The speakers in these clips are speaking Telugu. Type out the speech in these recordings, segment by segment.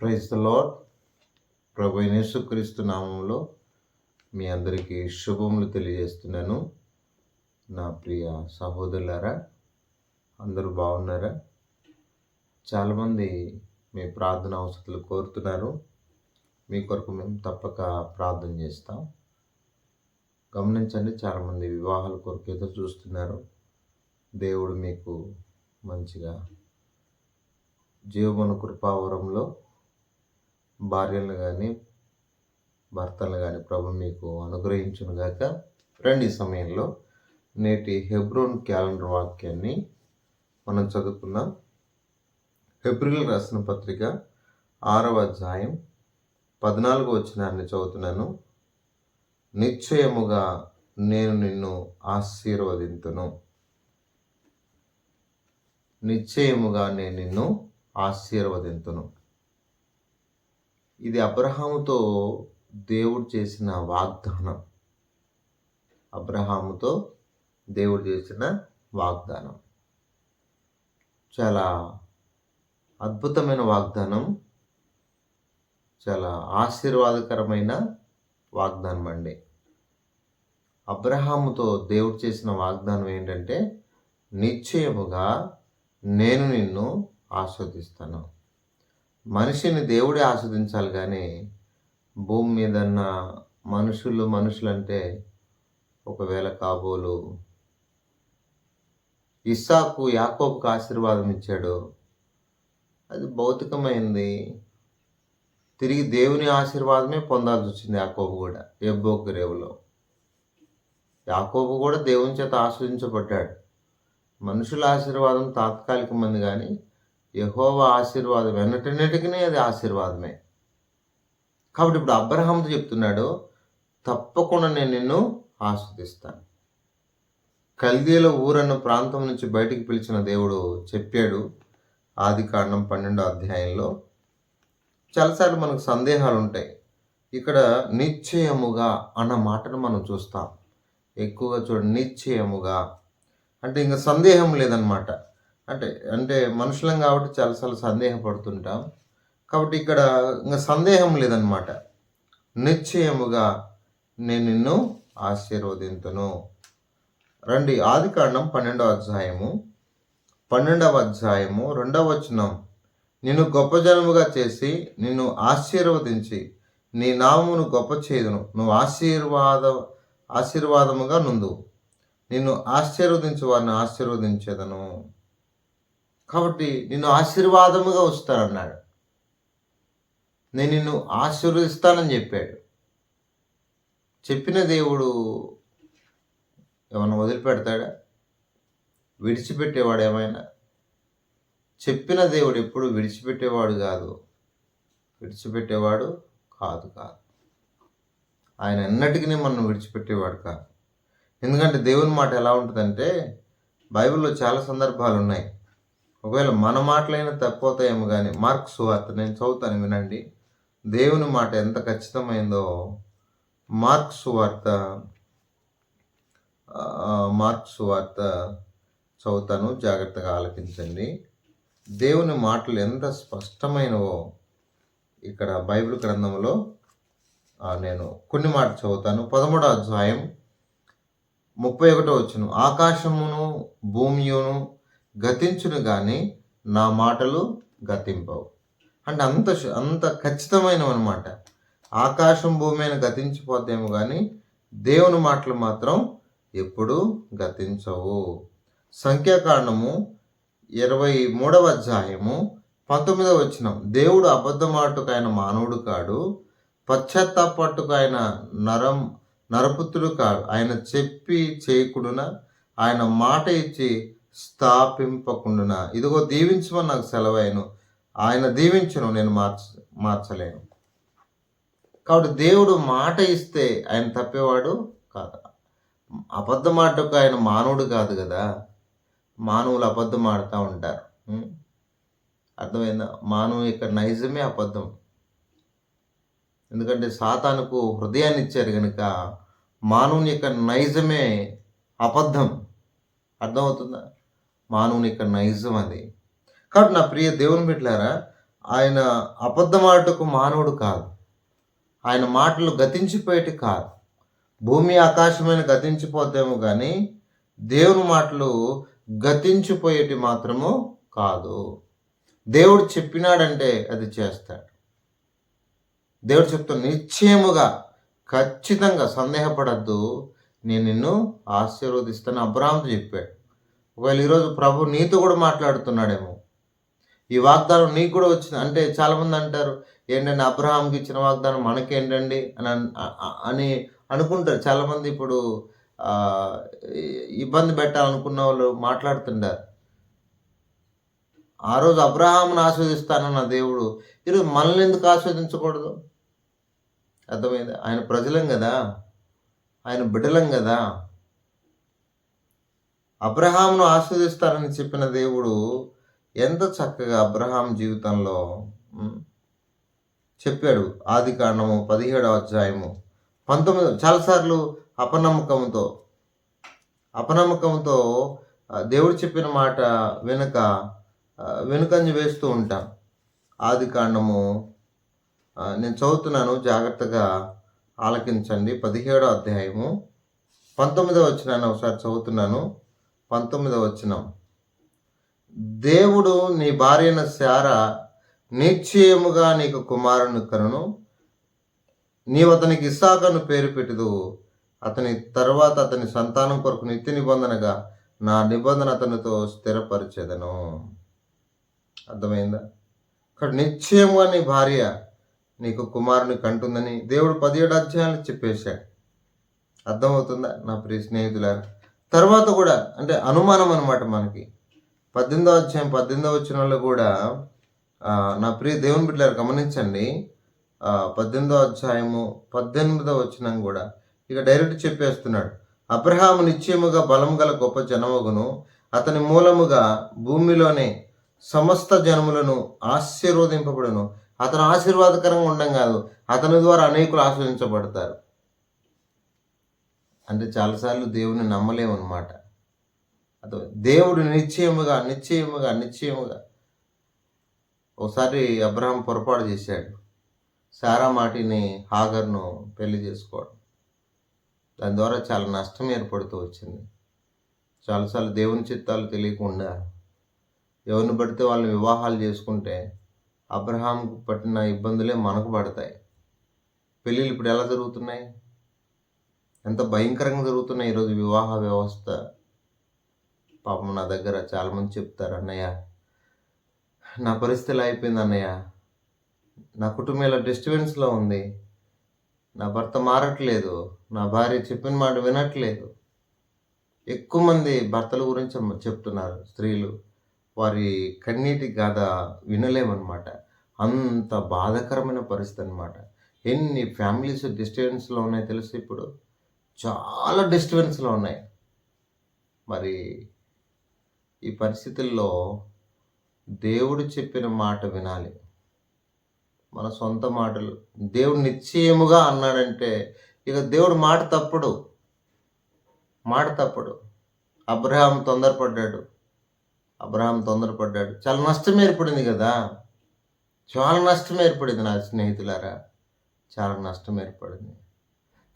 ప్రైజ్ ద లాడ్ ప్రభు యేసుక్రీస్తు నామంలో మీ అందరికీ శుభములు తెలియజేస్తున్నాను. నా ప్రియ సహోదరులారా అందరూ బాగున్నారా? చాలామంది మీ ప్రార్థన అవసరాలు కోరుతున్నారు. మీ కొరకు మేము తప్పక ప్రార్థన చేస్తాం. గమనించండి చాలామంది వివాహాల కొరకు ఎదురు చూస్తున్నారు. దేవుడు మీకు మంచిగా జీవన కృపావరంలో భార్యలు కానీ భర్తలు కానీ ప్రభు మీకు అనుగ్రహించునుగాక. రండి ఈ సమయంలో నేటి హెబ్రోన్ క్యాలెండర్ వాక్యాన్ని మనం చదువుకుందాం. హెబ్రిల్ రాసిన పత్రిక ఆరవ అధ్యాయం పద్నాలుగు వచ్చినాన్ని చదువుతున్నాను. నిశ్చయముగా నేను నిన్ను ఆశీర్వదింతును. నిశ్చయముగా నేను నిన్ను ఆశీర్వదింతును. ఇది అబ్రహాముతో దేవుడు చేసిన వాగ్దానం. అబ్రహాముతో దేవుడు చేసిన వాగ్దానం. చాలా అద్భుతమైన వాగ్దానం. చాలా ఆశీర్వాదకరమైన వాగ్దానం అండి. అబ్రహాముతో దేవుడు చేసిన వాగ్దానం ఏంటంటే నిశ్చయముగా నేను నిన్ను ఆస్వాదిస్తాను. మనిషిని దేవుడే ఆస్వాదించాలి కానీ భూమి మీద ఉన్న మనుషులు మనుషులంటే ఒకవేళ కాబోలు ఇస్సాకు యాకోబుకు ఆశీర్వాదం ఇచ్చాడు. అది భౌతికమైంది. తిరిగి దేవుని ఆశీర్వాదమే పొందాల్సి వచ్చింది యాకోబు కూడా ఎబ్బోకు రేవులో. యాకోబు కూడా దేవుని చేత ఆస్వాదించబడ్డాడు. మనుషుల ఆశీర్వాదం తాత్కాలికమంది కానీ యహోవ ఆశీర్వాదం ఎన్నటన్నిటికీ అది ఆశీర్వాదమే. కాబట్టి ఇప్పుడు అబ్రహాంతో చెప్తున్నాడు తప్పకుండా నేను నిన్ను ఆస్వాదిస్తాను. కల్దీల ఊరన్న ప్రాంతం నుంచి బయటికి పిలిచిన దేవుడు చెప్పాడు ఆది కాండం పన్నెండో అధ్యాయంలో. చాలాసార్లు మనకు సందేహాలు ఉంటాయి. ఇక్కడ నిశ్చయముగా అన్న మాటను మనం చూస్తాం. ఎక్కువగా చూడండి నిశ్చయముగా. అంటే ఇంకా సందేహం లేదనమాట అంటే అంటే మనుషులం కాబట్టి చాలాసార్లు సందేహపడుతుంటాం. కాబట్టి ఇక్కడ ఇంకా సందేహం లేదనమాట నిశ్చయముగా నేను నిన్ను ఆశీర్వదింతును. రండి ఆది కాండం పన్నెండవ అధ్యాయము. పన్నెండవ అధ్యాయము రెండవ వచనం. నిన్ను గొప్ప జనముగా చేసి నిన్ను ఆశీర్వదించి నీ నామమును గొప్ప చేయదును. నువ్వు ఆశీర్వాద ఆశీర్వాదముగా నుండు. నిన్ను ఆశీర్వదించు వారిని ఆశీర్వదించేదను. కాబట్టి నిన్ను ఆశీర్వాదముగా వస్తానన్నాడు నేను నిన్ను ఆశీర్వదిస్తానని చెప్పాడు. చెప్పిన దేవుడు ఏమన్నా వదిలిపెడతాడా? విడిచిపెట్టేవాడు ఏమైనా? చెప్పిన దేవుడు ఎప్పుడు విడిచిపెట్టేవాడు కాదు. విడిచిపెట్టేవాడు కాదు కాదు. ఆయన ఎన్నటికీ మనం విడిచిపెట్టేవాడు కాదు. ఎందుకంటే దేవుని మాట ఎలా ఉంటుందంటే బైబిల్లో చాలా సందర్భాలు ఉన్నాయి. ఒకవేళ మన మాటలైనా తప్పిపోతాయేమో కానీ మార్క్స్ వార్త నేను చదువుతాను వినండి. దేవుని మాట ఎంత ఖచ్చితమైందో మార్క్స్ వార్త మార్క్స్ వార్త చదువుతాను జాగ్రత్తగా ఆలకించండి. దేవుని మాటలు ఎంత స్పష్టమైనవో ఇక్కడ బైబిల్ గ్రంథంలో నేను కొన్ని మాటలు చదువుతాను. పదమూడో అధ్యాయం ముప్పై ఒకటో వచ్చును ఆకాశమును భూమియును గతించును కానీ నా మాటలు గతింపవు. అంటే అంత అంత ఖచ్చితమైనవి అనమాట ఆకాశం భూమి అయిన గతించిపోద్దేమో కానీ దేవుని మాటలు మాత్రం ఎప్పుడూ గతించవు. సంఖ్యాకాండము ఇరవై మూడవ అధ్యాయము పంతొమ్మిదవ వచ్చినం దేవుడు అబద్ధమాటుకైన ఆయన మానవుడు కాడు పశ్చాత్తాపట్టుకైన ఆయన నరం నరపుత్రుడు కాడు. ఆయన చెప్పి చేయకుడున ఆయన మాట ఇచ్చి స్థాపింపకుండా ఇదిగో దీవించమని నాకు సెలవైను. ఆయన దీవించను నేను మార్చ మార్చలేను. కాబట్టి దేవుడు మాట ఇస్తే ఆయన తప్పేవాడు కాదు? అబద్ధం ఆడటకు ఆయన మానవుడు కాదు కదా? మానవులు అబద్ధం ఆడుతూ ఉంటారు. అర్థమైందా? మానవు యొక్క నైజమే అబద్ధం. ఎందుకంటే సాతానుకు హృదయాన్ని ఇచ్చారు కనుక మానవుని యొక్క నైజమే అబద్ధం. అర్థమవుతుందా? మానవుని యొక్క నైజం అది. కాబట్టి నా ప్రియ దేవుని బిడ్డలారా ఆయన అబద్ధమాటకు మానవుడు కాదు. ఆయన మాటలు గతించిపోయేటి కాదు. భూమి ఆకాశమైన గతించిపోతేమో కానీ దేవుని మాటలు గతించిపోయేటి మాత్రము కాదు. దేవుడు చెప్పినాడంటే అది చేస్తాడు. దేవుడు చెప్తా నిశ్చయముగా ఖచ్చితంగా సందేహపడద్దు. నేను నిన్ను ఆశీర్వదిస్తాను. అబ్రాహ్మతో చెప్పాడు. ఒకవేళ ఈరోజు ప్రభు నీతో కూడా మాట్లాడుతున్నాడేమో. ఈ వాగ్దానం నీకు కూడా వచ్చింది. అంటే చాలామంది అంటారు ఏంటంటే అబ్రహాంకి ఇచ్చిన వాగ్దానం మనకేంటండి? అని అని అనుకుంటారు. చాలామంది ఇప్పుడు ఇబ్బంది పెట్టాలనుకున్న వాళ్ళు మాట్లాడుతుంటారు. ఆ రోజు అబ్రహాంను ఆస్వాదిస్తానన్న దేవుడు ఈరోజు మనల్ని ఎందుకు ఆస్వాదించకూడదు? అర్థమైంది? ఆయన ప్రజలం కదా. ఆయన బిడ్డలం కదా. అబ్రహాంను ఆస్వాదిస్తానని చెప్పిన దేవుడు ఎంత చక్కగా అబ్రహాం జీవితంలో చెప్పాడు. ఆది కాండము పదిహేడవ అధ్యాయము పంతొమ్మిది చాలాసార్లు అపనమ్మకంతో అపనమ్మకంతో దేవుడు చెప్పిన మాట వెనుక వెనుకంజ వేస్తూ ఉంటాం. ఆది కాండము నేను చదువుతున్నాను జాగ్రత్తగా ఆలకించండి. పదిహేడో అధ్యాయము పంతొమ్మిదవ వచ్చినాను ఒకసారి చదువుతున్నాను. పంతొమ్మిదవ వచనం. దేవుడు నీ భార్యన శార నిశ్చయముగా నీకు కుమారుని కనును. నీవు అతనికి ఇస్సాకను పేరు పెట్టదు అతని తర్వాత అతని సంతానం కొరకు నిత్య నిబంధనగా నా నిబంధన అతనితో స్థిరపరిచేదను. అర్థమైందా? ఇక్కడ నిశ్చయముగా నీ భార్య నీకు కుమారుని కంటుందని దేవుడు పదిహేడు అధ్యాయాలు చెప్పేశాడు. అర్థమవుతుందా నా ప్రియ స్నేహితులారా? తర్వాత కూడా అంటే అనుమానం అనమాట మనకి. పద్దెనిమిదో అధ్యాయం పద్దెనిమిదో వచ్చిన వాళ్ళు కూడా నా ప్రియ దేవుని బిడ్డలారు గమనించండి. పద్దెనిమిదో అధ్యాయము పద్దెనిమిదో వచ్చినం కూడా ఇక డైరెక్ట్ చెప్పేస్తున్నాడు. అబ్రహాము నిశ్చయముగా బలం గల గొప్ప జనమగును. అతని మూలముగా భూమిలోనే సమస్త జనములను ఆశీర్వదింపబడును. అతను ఆశీర్వాదకరంగా ఉండం కాదు అతని ద్వారా అనేకులు ఆస్వాదించబడతారు అంటే చాలాసార్లు దేవుని నమ్మలేమన్నమాట. అదో దేవుడు నిశ్చయముగా నిశ్చయముగా నిశ్చయముగా. ఒకసారి అబ్రహం పొరపాటు చేశాడు. సారా మాటిని హాగర్ను పెళ్ళి చేసుకోవడం. దాని ద్వారా చాలా నష్టం ఏర్పడుతూ వచ్చింది. చాలాసార్లు దేవుని చిత్తాలు తెలియకుండా ఎవరిని పడితే వాళ్ళని వివాహాలు చేసుకుంటే అబ్రహాంకు పట్టిన ఇబ్బందులే మనకు పడతాయి. పెళ్ళిళ్ళు ఇప్పుడు ఎలా జరుగుతున్నాయి? ఎంత భయంకరంగా జరుగుతున్నాయి ఈరోజు వివాహ వ్యవస్థ? పాపం నా దగ్గర చాలామంది చెప్తారు అన్నయ్య నా పరిస్థితి ఇలా అయిపోయింది అన్నయ్య? నా కుటుంబం ఇలా డిస్టర్బెన్స్లో ఉంది. నా భర్త మారట్లేదు. నా భార్య చెప్పిన మాట వినట్లేదు. ఎక్కువ మంది భర్తల గురించి చెప్తున్నారు. స్త్రీలు వారి కన్నీటి గాథ వినలేమన్నమాట. అంత బాధాకరమైన పరిస్థితి అనమాట ఎన్ని ఫ్యామిలీస్ డిస్టర్బెన్స్లో ఉన్నాయి తెలుసు ఇప్పుడు? చాలా డిస్టర్బెన్స్లో ఉన్నాయి. మరి ఈ పరిస్థితుల్లో దేవుడు చెప్పిన మాట వినాలి. మన సొంత మాటలు దేవుడు నిశ్చయముగా అన్నాడంటే ఇక దేవుడు మాట తప్పుడు. మాట తప్పుడు. అబ్రహాం తొందరపడ్డాడు. అబ్రహాం తొందరపడ్డాడు. చాలా నష్టం ఏర్పడింది కదా? చాలా నష్టం ఏర్పడింది నా స్నేహితులారా. చాలా నష్టం ఏర్పడింది.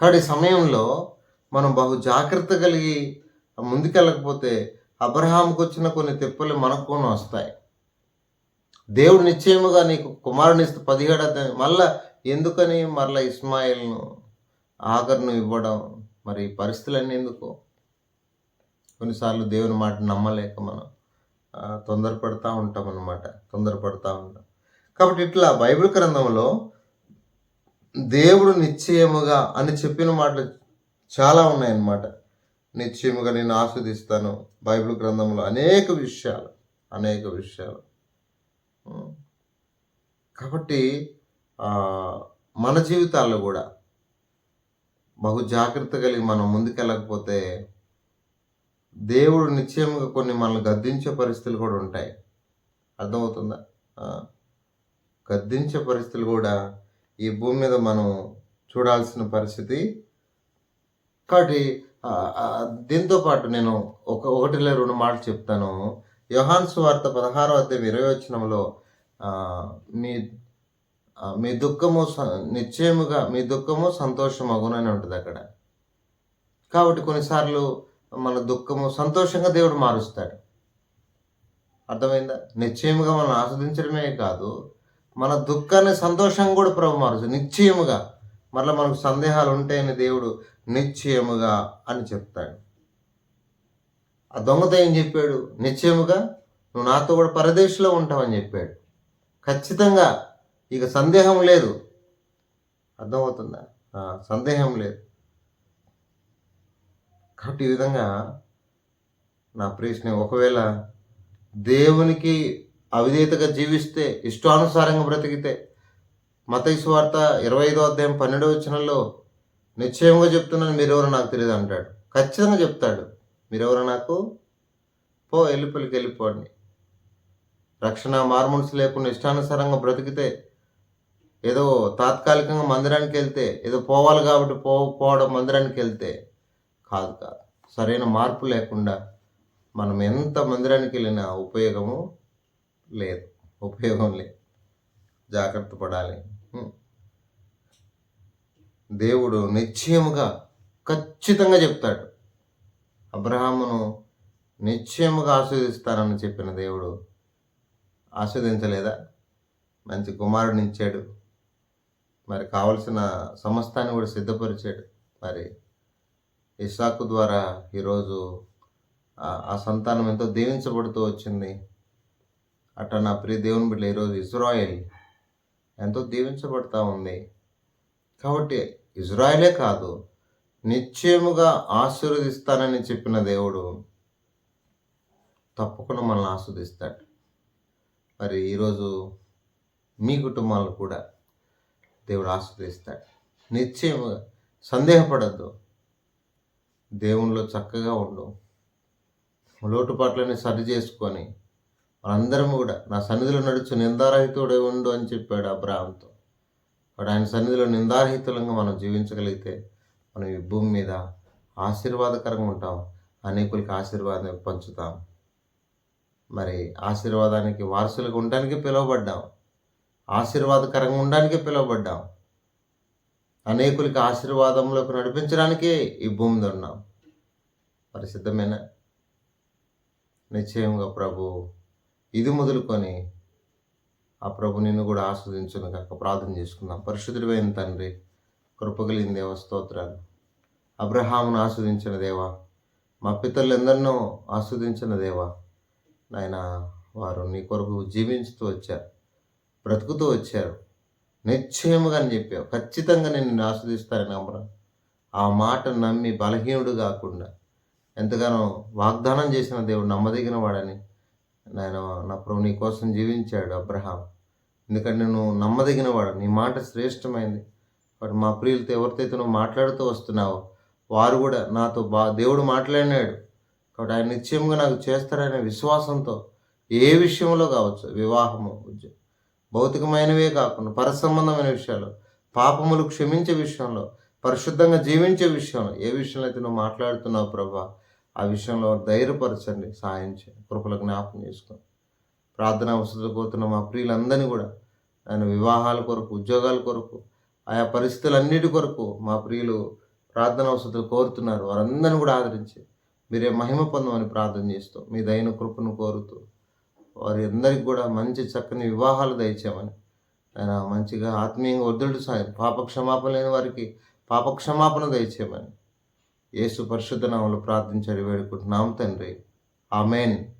కాబట్టి సమయంలో మనం బహు జాగ్రత్త కలిగి ముందుకెళ్ళకపోతే అబ్రహాంకు వచ్చిన కొన్ని తెప్పలు మనకు కూడా వస్తాయి. దేవుడు నిశ్చయముగా నీకు కుమారుని ఇస్తే మళ్ళా ఎందుకని మరలా ఇస్మాయిల్ను ఆఖరును ఇవ్వడం మరి పరిస్థితులన్నీ ఎందుకు? కొన్నిసార్లు దేవుని మాట నమ్మలేక మనం తొందరపడతా ఉంటాం అన్నమాట తొందరపడతా ఉంటాం. కాబట్టి ఇట్లా బైబిల్ గ్రంథంలో దేవుడు నిశ్చయముగా అని చెప్పిన మాటలు చాలా ఉన్నాయన్నమాట. నిశ్చయముగా నేను ఆస్వాదిస్తాను. బైబిల్ గ్రంథంలో అనేక విషయాలు అనేక విషయాలు. కాబట్టి మన జీవితాల్లో కూడా బహు జాగ్రత్త కలిగి మనం ముందుకెళ్ళకపోతే దేవుడు నిశ్చయముగా కొన్ని మనల్ని గద్దించే పరిస్థితులు కూడా ఉంటాయి. అర్థమవుతుందా? గద్దించే పరిస్థితులు కూడా ఈ భూమి మీద మనం చూడాల్సిన పరిస్థితి. కాబట్టి దీంతోపాటు దీంతో పాటు నేను ఒక ఒకటి లేదా రెండు మాటలు చెప్తాను. యోహాన్ సువార్త పదహారో అధ్యాయం ఇరవై వచ్చినంలో మీ మీ దుఃఖము స- నిశ్చయముగా మీ దుఃఖము సంతోషం అగునని ఉంటుంది అక్కడ. కాబట్టి కొన్నిసార్లు మన దుఃఖము సంతోషంగా దేవుడు మారుస్తాడు. అర్థమైందా? నిశ్చయముగా మనం ఆస్వాదించడమే కాదు మన దుఃఖాన్ని సంతోషంగా కూడా ప్రభు మారుస్తాడు నిశ్చయముగా మరలా మనకు సందేహాలు ఉంటాయని దేవుడు నిశ్చయముగా అని చెప్తాడు. ఆ దొంగత ఏం చెప్పాడు? నిశ్చయముగా నువ్వు నాతో కూడా పరదేశంలో ఉంటావని చెప్పాడు. ఖచ్చితంగా ఇక సందేహం లేదు. అర్థమవుతుందా? సందేహం లేదు. కాబట్టి ఈ విధంగా నా ప్రశ్న ఒకవేళ దేవునికి అవిధేయతగా జీవిస్తే ఇష్టానుసారంగా బ్రతికితే. మతైసు వార్త ఇరవై ఐదో అధ్యాయం పన్నెండో వచనంలో నిశ్చయంగా చెప్తున్నాను మీరెవరో నాకు తెలియదు అంటాడు. ఖచ్చితంగా చెప్తాడు మీరెవరో నాకు? పో ఎల్లిపల్లికి వెళ్ళిపోండి రక్షణ మార్మూల్స్ లేకుండా ఇష్టానుసారంగా బ్రతికితే ఏదో తాత్కాలికంగా మందిరానికి వెళ్తే ఏదో పోవాలి కాబట్టి పో పోవడం మందిరానికి వెళ్తే కాదు కాదు. సరైన మార్పు లేకుండా మనం ఎంత మందిరానికి వెళ్ళినా ఉపయోగము లేదు. ఉపయోగం లేదు. జాగ్రత్త పడాలి. దేవుడు నిశ్చయముగా ఖచ్చితంగా చెప్తాడు. అబ్రహామును నిశ్చయముగా ఆస్వాదిస్తానని చెప్పిన దేవుడు ఆస్వాదించలేదా మంచి కుమారుడిని ఇచ్చాడు. మరి కావలసిన సమస్తాన్ని కూడా సిద్ధపరిచాడు. మరి ఇసాకు ద్వారా ఈరోజు ఆ- ఆ సంతానం ఎంతో దీవించబడుతూ వచ్చింది. అట్లా నా ప్రియ దేవుని బిడ్డ ఈరోజు ఇజ్రాయెల్ ఎంతో దీవించబడతా ఉంది. కాబట్టి ఇజ్రాయలే కాదు నిశ్చయముగా ఆశీర్వదిస్తానని చెప్పిన దేవుడు తప్పకుండా మనల్ని ఆస్వాదిస్తాడు మరి ఈరోజు మీ కుటుంబాలను కూడా దేవుడు ఆస్వాదిస్తాడు నిశ్చయముగా సందేహపడద్దు. దేవునిలో చక్కగా ఉండు. లోటుపాట్లని సరి చేసుకొని మనందరం కూడా నా సన్నిధిలో నడుచు నిందారహితుడే ఉండు అని చెప్పాడు అబ్రాహంతో వాడు ఆయన సన్నిధిలో నిందారహితులంగా మనం జీవించగలిగితే మనం ఈ భూమి మీద ఆశీర్వాదకరంగా ఉంటాం. అనేకులకి ఆశీర్వాదం పంచుతాం. మరి ఆశీర్వాదానికి వారసులుగా ఉండడానికి పిలువబడ్డాం. ఆశీర్వాదకరంగా ఉండడానికి పిలువబడ్డాం. అనేకులకి ఆశీర్వాదంలోకి నడిపించడానికే ఈ భూమి ఉన్నాం. మరి సిద్ధమేనా నిశ్చయంగా ప్రభు ఇది మొదలుకొని ఆ ప్రభు నిన్ను కూడా ఆస్వాదించును కాక ప్రార్థన చేసుకుందాం. పరిశుద్ధుడైన తండ్రి కృపగలిగిన దేవ స్తోత్రాలు. అబ్రహామును ఆస్వాదించిన దేవా మా పితరులు ఎందరినో ఆస్వాదించిన దేవా నాయన వారు నీ కొరకు జీవించుతూ వచ్చారు బ్రతుకుతూ వచ్చారు. నిశ్చయముగా అని చెప్పావు. ఖచ్చితంగా నేను నిన్ను ఆస్వాదిస్తానని నమ్మరా. ఆ మాట నమ్మి బలహీనుడు కాకుండా ఎంతగానో వాగ్దానం చేసిన దేవుడు నమ్మదగిన వాడని నేను నా ప్రభు నీ కోసం జీవించాడు అబ్రహాం. ఎందుకంటే నువ్వు నమ్మదగిన వాడు నీ మాట శ్రేష్టమైంది. బట్ మా ప్రియులతో ఎవరితో నువ్వు మాట్లాడుతూ వస్తున్నావో వారు కూడా నాతో బా దేవుడు మాట్లాడినాడు. కాబట్టి ఆయన నిశ్చయంగా నాకు చేస్తాడనే విశ్వాసంతో ఏ విషయంలో కావచ్చు వివాహము ఉద్యోగం భౌతికమైనవే కాకుండా పరసంబంధమైన విషయాలు పాపములు క్షమించే విషయంలో పరిశుద్ధంగా జీవించే విషయంలో ఏ విషయంలో అయితే నువ్వు మాట్లాడుతున్నావు ప్రభా ఆ విషయంలో ధైర్యపరచండి సాయం చేయండి కృపలు జ్ఞాపకం చేసుకోండి. ప్రార్థన వసతులు కోరుతున్న మా ప్రియులందరినీ కూడా ఆయన వివాహాల కొరకు ఉద్యోగాల కొరకు ఆయా పరిస్థితులన్నిటి కొరకు మా ప్రియులు ప్రార్థన వసతులు కోరుతున్నారు. వారందరిని కూడా ఆదరించి మీరే మహిమ పొందమని ప్రార్థన చేస్తూ మీ దైన కృపను కోరుతూ వారి అందరికి కూడా మంచి చక్కని వివాహాలు దయచేయమని ఆయన మంచిగా ఆత్మీయంగా వద్దుడు సాయం పాప క్షమాపణ లేని వారికి పాప క్షమాపణ దయచేయమని యేసు పరిశుద్ధ నామములో ప్రార్థించని వేడుకుంటున్నాం తండ్రి. ఆమెన్.